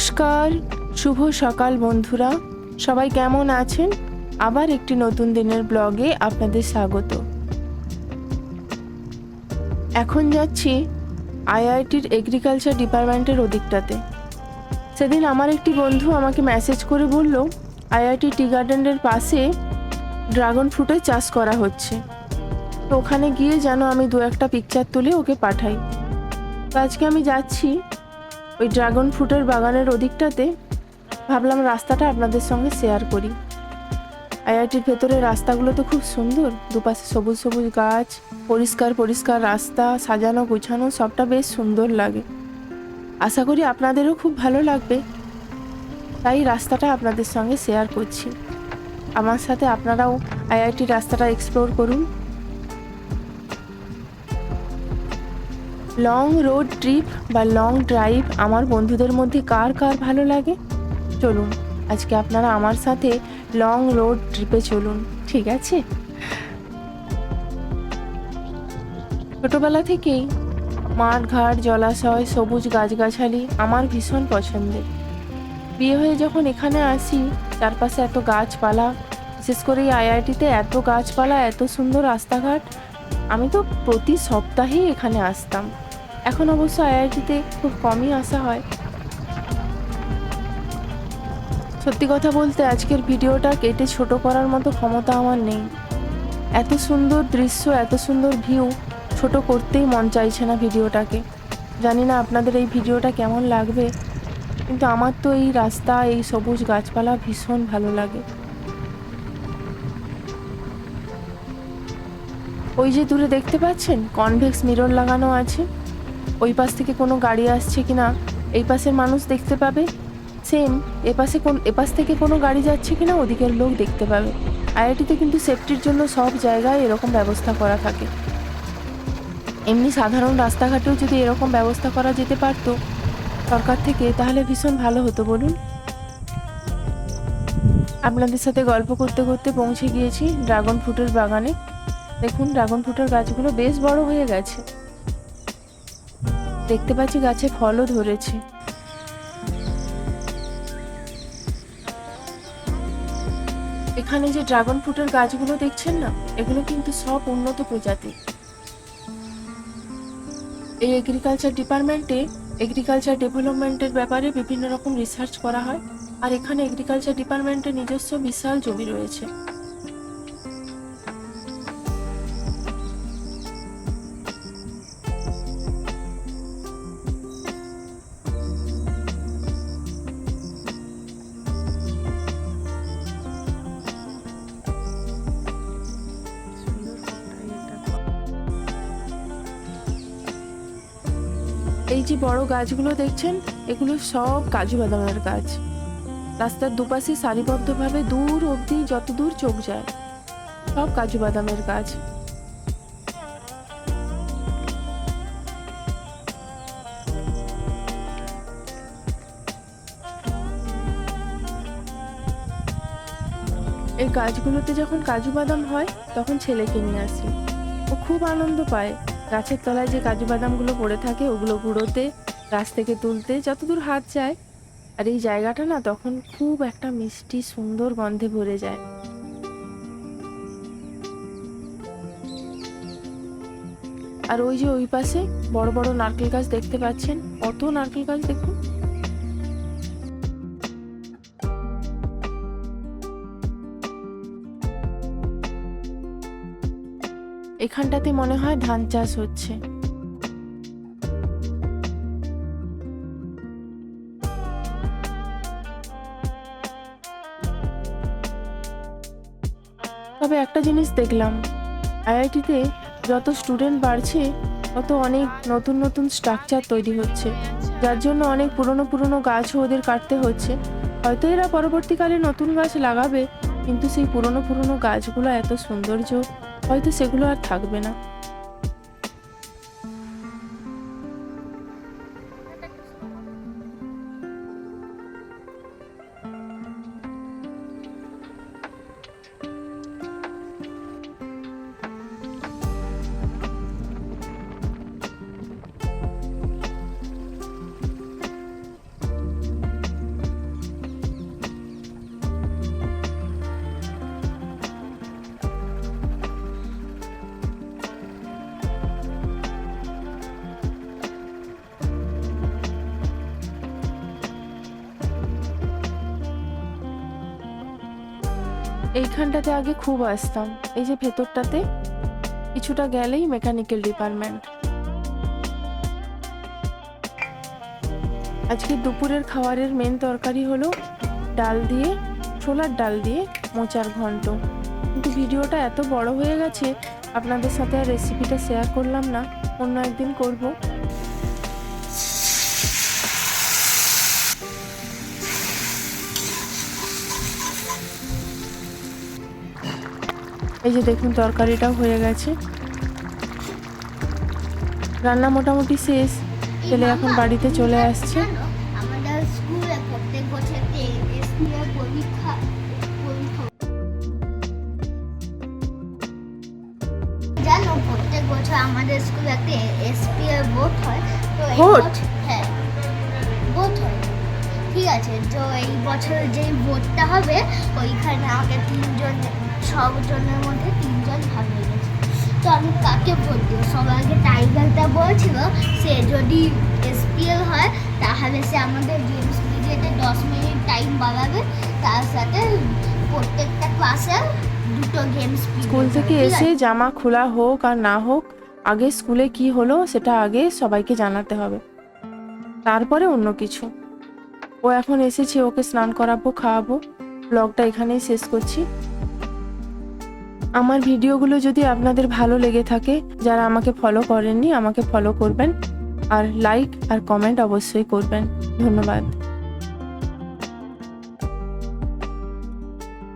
নমস্কার, শুভ সকাল বন্ধুরা। সবাই কেমন আছেন? আবার একটি নতুন দিনের ব্লগে আপনাদের স্বাগত। এখন যাচ্ছি আইআইটির এগ্রিকালচার ডিপার্টমেন্টের ওদিকটাতে। সেদিন আমার একটি বন্ধু আমাকে মেসেজ করে বলল, আইআইটি টি গার্ডেনের পাশে ড্রাগন ফ্রুটের চাষ করা হচ্ছে। তো ওখানে গিয়ে যেন আমি দু একটা পিকচার তুলে ওকে পাঠাই। তো আজকে আমি যাচ্ছি ওই ড্রাগন ফ্রুটের বাগানের ওদিকটাতে ভাবলাম রাস্তাটা আপনাদের সঙ্গে শেয়ার করি। আইআইটির ভেতরে রাস্তাগুলো তো খুব সুন্দর, দুপাশে সবুজ সবুজ গাছ, পরিষ্কার পরিষ্কার রাস্তা, সাজানো গোছানো সবটা বেশ সুন্দর লাগে। আশা করি আপনাদেরও খুব ভালো লাগবে। তাই রাস্তাটা আপনাদের সঙ্গে শেয়ার করছি। আমার সাথে আপনারাও আইআইটি রাস্তাটা এক্সপ্লোর করুন। লং রোড ট্রিপ বা লং ড্রাইভ আমার বন্ধুদের মধ্যে কার কার ভালো লাগে? চলুন, আজকে আপনারা আমার সাথে লং রোড ট্রিপে চলুন, ঠিক আছে? ছোটবেলা থেকেই মাঠ ঘাট জলাশয়, সবুজ গাছগাছালি আমার ভীষণ পছন্দের। বিয়ে হয়ে যখন এখানে আসি, চারপাশে এত গাছপালা, বিশেষ করে এই আইআইটিতে এত গাছপালা, এত সুন্দর রাস্তাঘাট, আমি তো প্রতি সপ্তাহেই এখানে আসতাম। এখন অবশ্য আইআইটিতে খুব কমই আসা হয়। সত্যি কথা বলতে আজকের ভিডিওটা কেটে ছোট করার মতো ক্ষমতা আমার নেই। এত সুন্দর দৃশ্য, এত সুন্দর ভিউ ছোট করতেই মন চাইছে না ভিডিওটাকে। জানি না আপনাদের এই ভিডিওটা কেমন লাগবে, কিন্তু আমার তো এই রাস্তা, এই সবুজ গাছপালা ভীষণ ভালো লাগে। ওই যে দূরে দেখতে পাচ্ছেন? কনভেক্স মিরর লাগানো আছে। ওই পাশ থেকে কোনো গাড়ি আসছে কি না? এই পাশের মানুষ দেখতে পাবে? সেম এ পাশে কোন, এ পাশ থেকে কোনো গাড়ি যাচ্ছে কি না, ওদিকের লোক দেখতে পাবে। আইআইটিতে কিন্তু সেফটির জন্য সব জায়গায় এরকম ব্যবস্থা করা থাকে। এমনি সাধারণ রাস্তাঘাটেও যদি এরকম ব্যবস্থা করা যেতে পারতো সরকার থেকে, তাহলে ভীষণ ভালো হতো, বলুন। আপনাদের সাথে গল্প করতে করতে পৌঁছে গিয়েছি ড্রাগন ফ্রুটের বাগানে। দেখুন, ড্রাগন ফ্রুটের গাছগুলো বেশ বড় হয়ে গেছে। দেখতে পাচ্ছি গাছে ফলও ধরেছে। এখানে যে ড্রাগন ফ্রুটের গাছগুলো দেখছেন না, এগুলো কিন্তু সব উন্নত প্রজাতির। এই এগ্রিকালচার ডিপার্টমেন্টে এগ্রিকালচার ডেভেলপমেন্টের ব্যাপারে বিভিন্ন রকম রিসার্চ করা হয়, আর এখানে এগ্রিকালচার ডিপার্টমেন্টের নিজস্ব বিশাল জমি রয়েছে। এই যে বড় গাছগুলো দেখছেন, এগুলো সব কাজু বাদামের গাছ। রাস্তার দুপাশে সারিবদ্ধভাবে দূর অবধি যত দূর চোখ যায়, সব কাজু বাদামের গাছ। এই গাছগুলোতে যখন কাজু বাদাম হয়, তখন ছেলেকে নিয়ে আসি। ও খুব আনন্দ পায়। গাছের তলায় যে কাজু বাদামগুলো পড়ে থাকে, ওগুলো গুঁড়োতে, গাছ থেকে তুলতে যতদূর হাত যায়। আর এই জায়গাটা না তখন খুব একটা মিষ্টি, সুন্দর গন্ধে ভরে যায়। আর ওই যে ওই পাশে বড় বড় নারকেল গাছ দেখতে পাচ্ছেন? কত নারকেল গাছ দেখুন। এখানটাতে মনে হয় ধান চাষ হচ্ছে। তবে একটা জিনিস দেখলাম, আইআইটিতে যত স্টুডেন্ট বাড়ছে, তত অনেক নতুন নতুন স্ট্রাকচার তৈরি হচ্ছে। যার জন্য অনেক পুরনো পুরনো গাছও ওদের কাটতে হচ্ছে। হয়তো এরা পরবর্তীকালে নতুন গাছ লাগাবে, কিন্তু সেই পুরনো পুরনো গাছগুলো এত সৌন্দর্য হয়তো সেগুলো আর থাকবে না। এইখানটাতে আগে খুব আসতাম। এই যে ভেতরটাতে কিছুটা গেলেই মেকানিক্যাল ডিপার্টমেন্ট। আজকে দুপুরের খাবারের মেন তরকারি হলো ডাল দিয়ে, ছোলার ডাল দিয়ে মোচার ঘন্ট। কিন্তু ভিডিওটা এত বড় হয়ে গেছে, আপনাদের সাথে আর রেসিপিটা শেয়ার করলাম না, অন্য একদিন করব। এই যে দেখুন তরকারিটাও হয়ে গেছে। রান্না মোটামুটি শেষ। ছেলে এখন বাড়িতে চলে আসছে। জানো, প্রত্যেক বছর আমাদের হয় তো হ্যাঁ হয় ঠিক আছে তো এই বছর যেই ভোটটা হবে ওইখানে আমাকে তিনজন সবজনের মধ্যে তিনজন ভাগ হয়ে গেছে। তো আমি কাকে ভোট দিব? সবাইকে টাইগারটা বলছিল সে যদি এসপিএল হয় তাহলে সে আমাদের গেমস পিরিয়ডে দশ মিনিট টাইম বাড়াবে। তার সাথে প্রত্যেকটা ক্লাসে দুটো গেমস স্কুল থেকে এসে জামা খোলা হোক আর না হোক আগে স্কুলে কি হলো সেটা আগে সবাইকে জানাতে হবে। তারপরে অন্য কিছু। ও এখন এসেছে ওকে স্নান করাবো খাওয়াবো। ব্লগটা এখানেই শেষ করছি। আমার ভিডিওগুলো যদি আপনাদের ভালো লেগে থাকে, যারা আমাকে ফলো করেননি, আমাকে ফলো করবেন, আর লাইক আর কমেন্ট অবশ্যই করবেন। ধন্যবাদ।